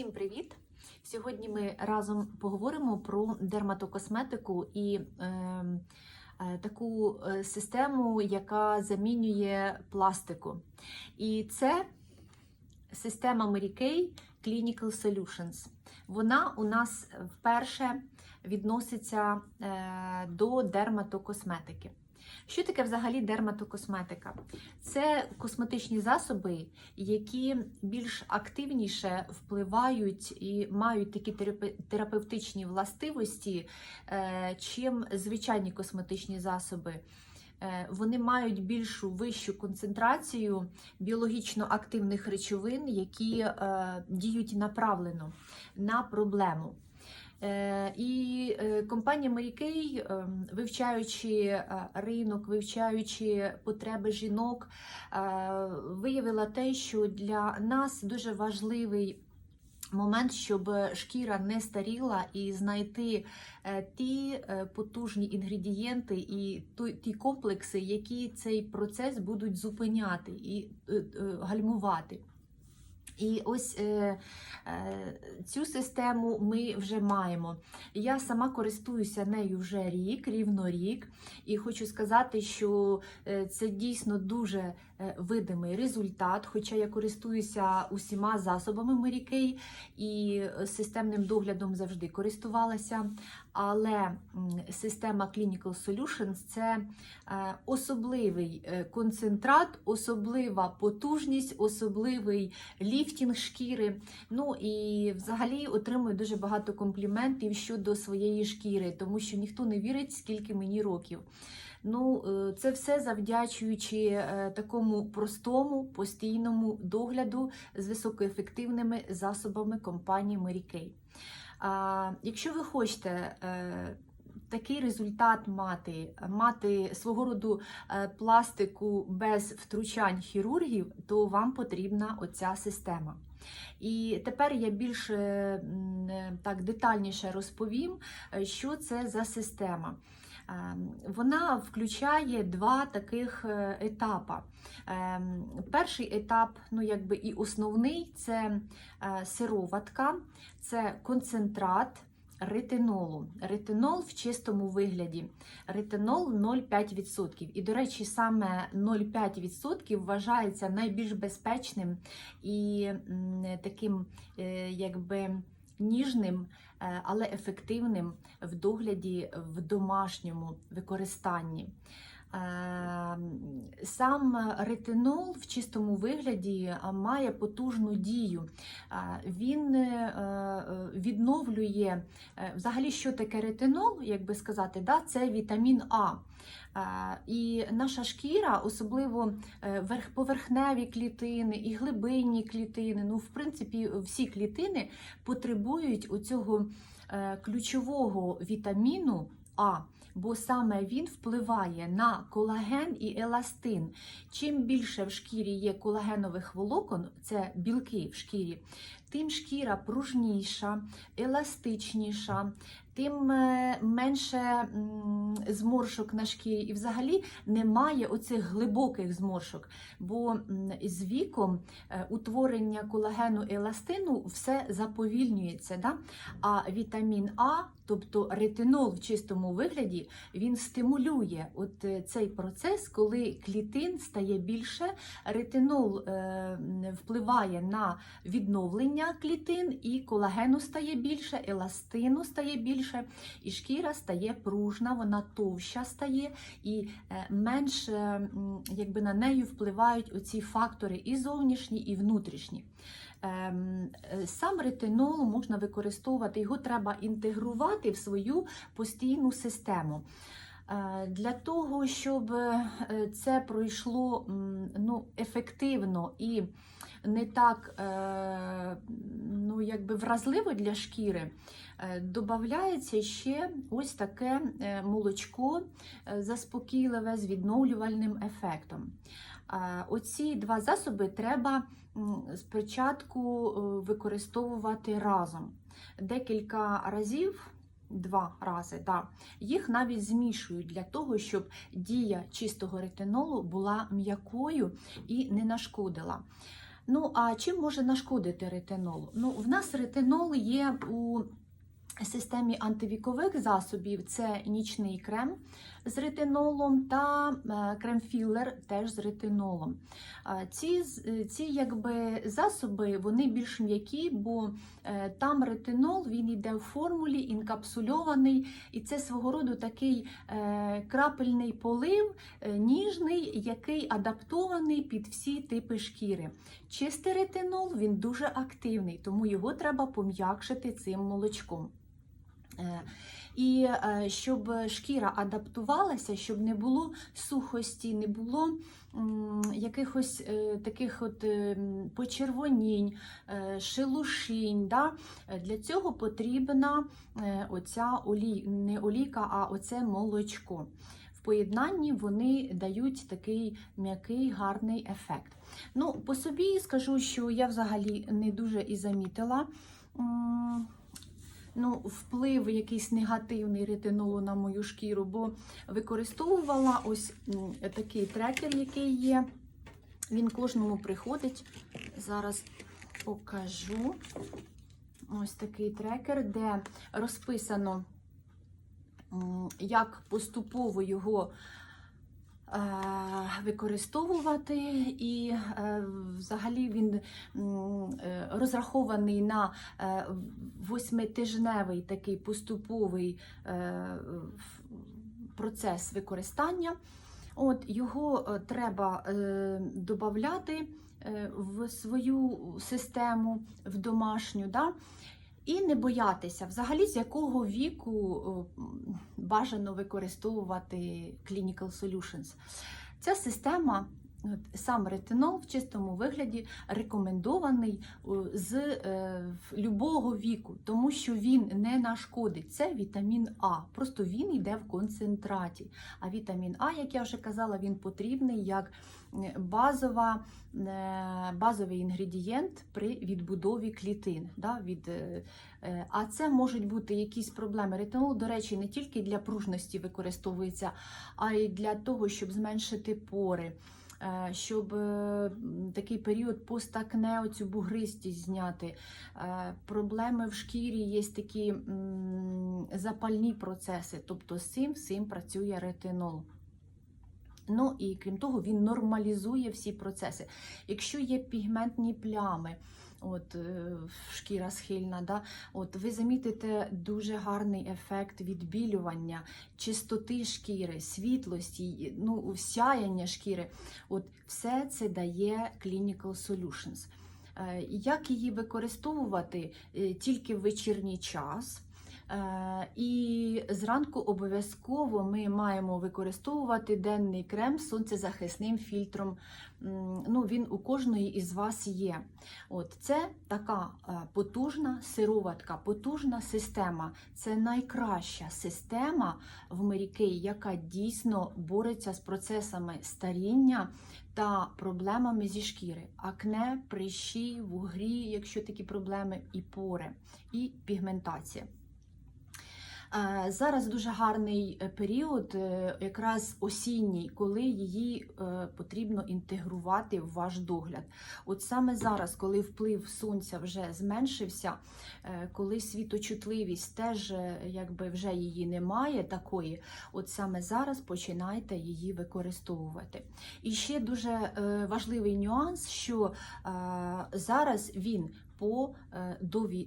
Всім привіт! Сьогодні ми разом поговоримо про дерматокосметику і е, е, таку е, систему, яка замінює пластику. І це система Mary Kay Clinical Solutions. Вона у нас вперше відноситься е, до дерматокосметики. Що таке взагалі дерматокосметика? Це косметичні засоби, які більш активніше впливають і мають такі терапевтичні властивості, е, чим звичайні косметичні засоби. Е, Вони мають більшу вищу концентрацію біологічно активних речовин, які е, діють направлено на проблему. Е, І е, компанія Mary е, вивчаючи ринок, вивчаючи потреби жінок, виявила те, що для нас дуже важливий момент, щоб шкіра не старіла, і знайти ті потужні інгредієнти і ті комплекси, які цей процес будуть зупиняти і гальмувати. І ось е, е, цю систему ми вже маємо. Я сама користуюся нею вже рік, рівно рік, і хочу сказати, що е, це дійсно дуже е, видимий результат. Хоча я користуюся усіма засобами Kay і системним доглядом завжди користувалася. Але система Clinical Solutions це е, особливий е, концентрат, особлива потужність, особливий ліфтінг шкіри. Ну і взагалі отримую дуже багато компліментів щодо своєї шкіри, тому що ніхто не вірить, скільки мені років. Ну, е, це все завдячуючи е, такому простому постійному догляду з високоефективними засобами компанії Mary Kay. Якщо ви хочете е, такий результат мати, мати свого роду пластику без втручань хірургів, то вам потрібна оця система. І тепер я більш так детальніше розповім, що це за система. Е, Вона включає два таких е, етапа. Е, Перший етап, ну якби і основний, це е, сироватка, це концентрат ретинолу. Ретинол в чистому вигляді. Ретинол 0,5%. І, до речі, саме 0,5% вважається найбільш безпечним і таким, е, якби. Ніжним, е, але ефективним в догляді в домашньому використанні. Е, Сам ретинол в чистому вигляді має потужну дію. Він е, е, відновлює е, взагалі, що таке ретинол, як би сказати, да, це вітамін А. І наша шкіра, особливо е, верхповерхневі клітини і глибинні клітини, ну, в принципі, всі клітини потребують оцього е, ключового вітаміну А. Бо саме він впливає на колаген і еластин. Чим більше в шкірі є колагенових волокон, це білки в шкірі, тим шкіра пружніша, еластичніша, тим е, менше зморшок на шкірі. І взагалі немає оцих глибоких зморшок. Бо з віком е, утворення колагену і еластину все заповільнюється. Да? А вітамін А, тобто ретинол в чистому вигляді, він стимулює от е, цей процес, коли клітин стає більше, ретинол впливає на відновлення клітин, і колагену стає більше, еластину стає більше, і шкіра стає пружна, вона товща стає, і е, менш е, якби на неї впливають оці фактори і зовнішні, і внутрішні. Ем, е, Сам ретинол можна використовувати, його треба інтегрувати в свою постійну систему. Е, Для того, щоб е, це пройшло ну, ефективно і не так е, ну, якби вразливо для шкіри, додається ще ось таке молочко заспокійливе з відновлювальним ефектом. Оці два засоби треба спочатку використовувати разом. Декілька разів, два рази, да, їх навіть змішують для того, щоб дія чистого ретинолу була м'якою і не нашкодила. Ну, а чим може нашкодити ретинол? Ну, в нас ретинол є у системі антивікових засобів: це нічний крем з ретинолом та е, крем-філер теж з ретинолом. Ці, ці якби, засоби вони більш м'які, бо е, там ретинол він йде в формулі, інкапсульований, і це свого роду такий е, крапельний полив, ніжний, який адаптований під всі типи шкіри. Чистий ретинол він дуже активний, тому його треба пом'якшити цим молочком. Е, І е, щоб шкіра адаптувалася, щоб не було сухості, не було якихось е, таких от почервонінь, шелушінь. Да? Для цього потрібна оця олій, не олійка, а оце молочко. В поєднанні вони дають такий м'який гарний ефект. Ну, по собі скажу, що я взагалі не дуже і замітила. Ну, вплив якийсь негативний ретинолу на мою шкіру, бо використовувала ось такий трекер, який є. Він кожному приходить. Зараз покажу. Ось такий трекер, де розписано, як поступово його використовувати, і е, взагалі він е, розрахований на е, восьмитижневий такий поступовий е, процес використання. От Його е, треба е, додати в свою систему, в домашню. Да? І не боятися, взагалі, з якого віку бажано використовувати Clinical Solutions. Ця система, сам ретинол в чистому вигляді рекомендований з е, любого віку, тому що він не нашкодить. Це вітамін А. Просто він йде в концентраті. А вітамін А, як я вже казала, він потрібний як е, базова, е, базовий інгредієнт при відбудові клітин. Да, від, а це можуть бути якісь проблеми. Ретинол, до речі, не тільки для пружності використовується, а й для того, щоб зменшити пори. Е, Щоб е, такий період постакне оцю бугристість зняти. Е, Проблеми в шкірі є такі запальні процеси, тобто з цим всім працює ретинол. Ну і крім того, він нормалізує всі процеси. Якщо є пігментні плями, от е, шкіра схильна, да, от ви замітите дуже гарний ефект відбілювання, чистоти шкіри, світлості, ну, сяяння шкіри. От все це дає Clinical Solutions. Е, Як її використовувати Е, тільки в вечірній час? Е, І зранку обов'язково ми маємо використовувати денний крем з сонцезахисним фільтром. Ну, він у кожної із вас є. От це така е, потужна сироватка, потужна система. Це найкраща система в Kay, яка дійсно бореться з процесами старіння та проблемами зі шкіри. Акне, прищі, вугрі, якщо такі проблеми, і пори, і пігментація. Е, Зараз дуже гарний е, період, е, якраз осінній, коли її потрібно інтегрувати в ваш догляд. От саме зараз, коли вплив сонця вже зменшився, коли світочутливість теж якби вже її немає такої, от саме зараз починайте її використовувати. І ще дуже важливий нюанс, що зараз він по е,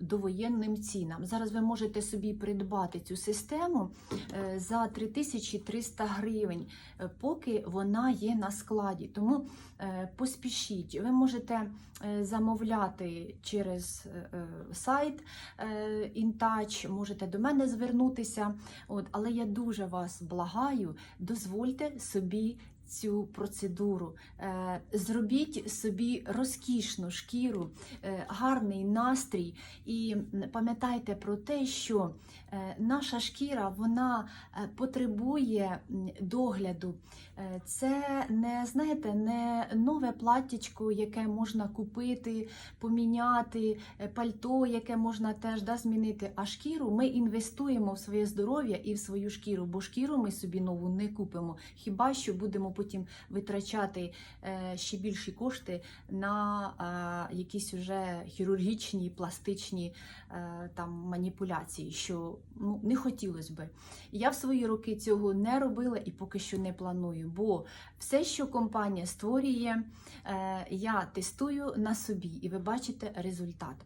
довоєнним цінам. Зараз ви можете собі придбати цю систему е, за 3300 гривень, е, поки вона є на складі. Тому поспішіть. Ви можете замовляти через сайт InTouch, можете до мене звернутися. От, але я дуже вас благаю, дозвольте собі. Цю процедуру. Е, зробіть собі розкішну шкіру, е, гарний настрій, і пам'ятайте про те, що наша шкіра вона е, потребує догляду. Е, Це не знаєте, не нове платтячко, яке можна купити, поміняти, е, пальто, яке можна теж да, змінити. А шкіру ми інвестуємо в своє здоров'я і в свою шкіру, бо шкіру ми собі нову не купимо. Хіба що будемо потім витрачати е, ще більші кошти на е, якісь уже хірургічні, пластичні е, там маніпуляції, що ну, не хотілося би. Я в свої роки цього не робила і поки що не планую, бо все, що компанія створює, е, я тестую на собі, і ви бачите результат.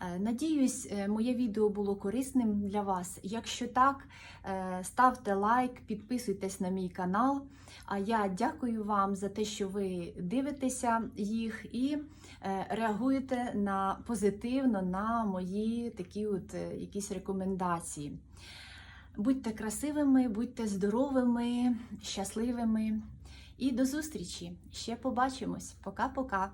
Е, Надіюсь, е, моє відео було корисним для вас. Якщо так, е, ставте лайк, підписуйтесь на мій канал. А я дякую вам за те, що ви дивитеся їх і реагуєте на позитивно на мої такі от якісь рекомендації. Будьте красивими, будьте здоровими, щасливими і до зустрічі! Ще побачимось. Пока-пока!